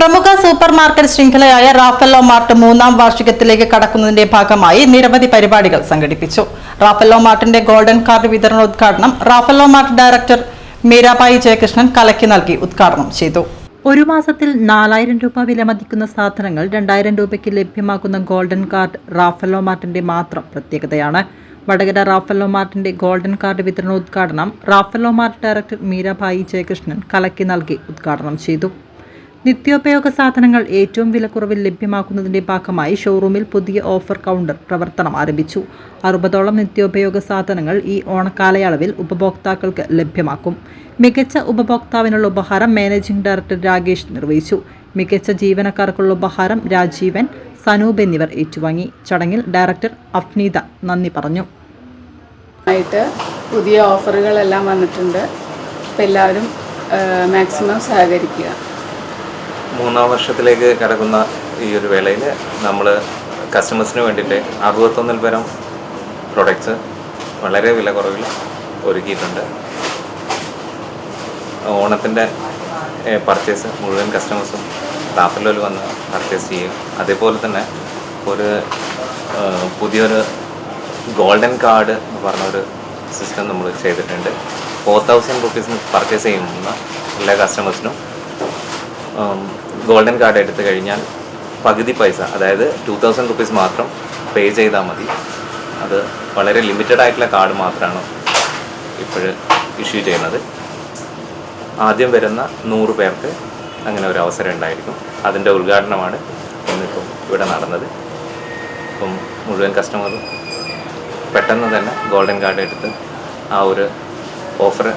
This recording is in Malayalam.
പ്രമുഖ സൂപ്പർ മാർക്കറ്റ് ശൃംഖലയായ റാഫല്ലോ മാർട്ട് മൂന്നാം വാർഷികത്തിലേക്ക് കടക്കുന്നതിന്റെ ഭാഗമായി നിരവധി പരിപാടികൾ സംഘടിപ്പിച്ചു. റാഫല്ലോ മാർട്ടിന്റെ ഗോൾഡൻ കാർഡ് വിതരണോദ്ഘാടനം Raffello mart director Meerabai Jayakrishnan കലക്കി നൽകി ഉദ്ഘാടനം ചെയ്തു. ഒരു മാസത്തിൽ നാലായിരം രൂപ വിലമതിക്കുന്ന സാധനങ്ങൾ രണ്ടായിരം രൂപയ്ക്ക് ലഭ്യമാക്കുന്ന ഗോൾഡൻ കാർഡ് റാഫല്ലോ മാർട്ടിന്റെ മാത്രം പ്രത്യേകതയാണ്. വടകര റാഫല്ലോ മാർട്ടിന്റെ ഗോൾഡൻ കാർഡ് വിതരണോദ്ഘാടനം Raffello mart director Meerabai Jayakrishnan കലക്കി നൽകി ഉദ്ഘാടനം ചെയ്തു. നിത്യോപയോഗ സാധനങ്ങൾ ഏറ്റവും വിലക്കുറവിൽ ലഭ്യമാക്കുന്നതിന്റെ ഭാഗമായി ഷോറൂമിൽ പുതിയ ഓഫർ കൗണ്ടർ പ്രവർത്തനം ആരംഭിച്ചു. അറുപതോളം നിത്യോപയോഗ സാധനങ്ങൾ ഈ ഓണക്കാലയളവിൽ ഉപഭോക്താക്കൾക്ക് ലഭ്യമാക്കും. മികച്ച ഉപഭോക്താവിനുള്ള ഉപഹാരം മാനേജിംഗ് ഡയറക്ടർ രാകേഷ് നിർവഹിച്ചു. മികച്ച ജീവനക്കാർക്കുള്ള ഉപഹാരം രാജീവൻ സനൂപ് എന്നിവർ ഏറ്റുവാങ്ങി. ചടങ്ങിൽ ഡയറക്ടർ അഫ്നീത നന്ദി പറഞ്ഞു. ആയിട്ട് പുതിയ ഓഫറുകളെല്ലാം വന്നിട്ടുണ്ട്. എല്ലാവരും മാക്സിമം സഹകരിക്കുക. മൂന്നാം വർഷത്തിലേക്ക് കടക്കുന്ന ഈ ഒരു വേളയിൽ നമ്മൾ കസ്റ്റമേഴ്സിന് വേണ്ടിയിട്ട് അറുപത്തൊന്നിൽ പരം പ്രൊഡക്ട്സ് വളരെ വില കുറവിൽ ഒരുക്കിയിട്ടുണ്ട്. ഓണത്തിന്റെ പർച്ചേസ് മുഴുവൻ കസ്റ്റമേഴ്സും റാഫലോയിൽ വന്ന് പർച്ചേസ് ചെയ്യും. അതേപോലെ തന്നെ ഒരു പുതിയൊരു ഗോൾഡൻ കാർഡ് എന്ന് പറഞ്ഞൊരു സിസ്റ്റം നമ്മൾ ചെയ്തിട്ടുണ്ട്. ഫോർ തൗസൻഡ് റുപ്പീസിന് പർച്ചേസ് ചെയ്യുന്ന എല്ലാ കസ്റ്റമേഴ്സിനും ഗോൾഡൻ കാർഡ് എടുത്തു കഴിഞ്ഞാൽ പകുതി പൈസ അതായത് ടു തൗസൻഡ് റുപ്പീസ് മാത്രം പേ ചെയ്താൽ മതി. അത് വളരെ ലിമിറ്റഡ് ആയിട്ടുള്ള കാർഡ് മാത്രമാണ് ഇപ്പോൾ ഇഷ്യൂ ചെയ്യുന്നത്. ആദ്യം വരുന്ന നൂറ് പേർക്ക് അങ്ങനെ ഒരു അവസരം ഉണ്ടായിരിക്കും. അതിന്റെ ഉദ്ഘാടനമാണ് ഇന്നിപ്പം ഇവിടെ നടന്നത്. അപ്പം മുഴുവൻ കസ്റ്റമറും പെട്ടെന്ന് തന്നെ ഗോൾഡൻ കാർഡ് എടുത്ത് ആ ഒരു ഓഫർ